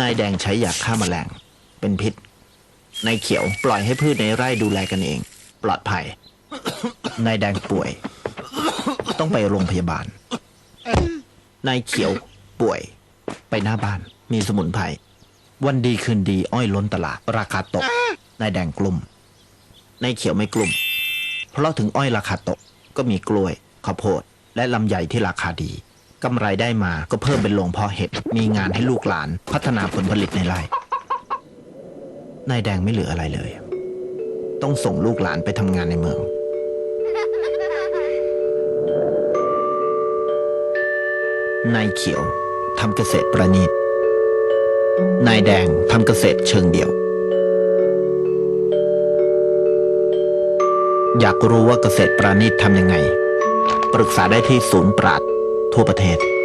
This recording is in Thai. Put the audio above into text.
นายแดงใช้ยาฆ่าแมลง เป็นพิษ นายเขียวปล่อยให้พืชในไร่ดูแลกันเอง ปลอดภัย นายแดงป่วย ต้องไปโรงพยาบาล นายเขียวป่วย ไปหน้าบ้าน มีสมุนไพร วันดีคืนดีอ้อยล้นตลาด ราคาตก นายแดงกลุ่ม นายเขียวไม่กลุ่ม เพราะถึงอ้อยราคาตก ก็มีกล้วยข้าวโพด และลำไยที่ราคาดี กำไรได้มาก็เพิ่มเป็นโรงเพาะเห็ด มีงานให้ลูกหลาน พัฒนาผลผลิตในไร่ นายแดงไม่เหลืออะไรเลย ต้องส่งลูกหลานไปทำงานในเมือง นายเขียวทำเกษตรประณีต นายแดงทำเกษตรเชิงเดี่ยว อยากรู้ว่าเกษตรประณีตทำยังไง ปรึกษาได้ที่ศูนย์ปราด ทั่วประเทศ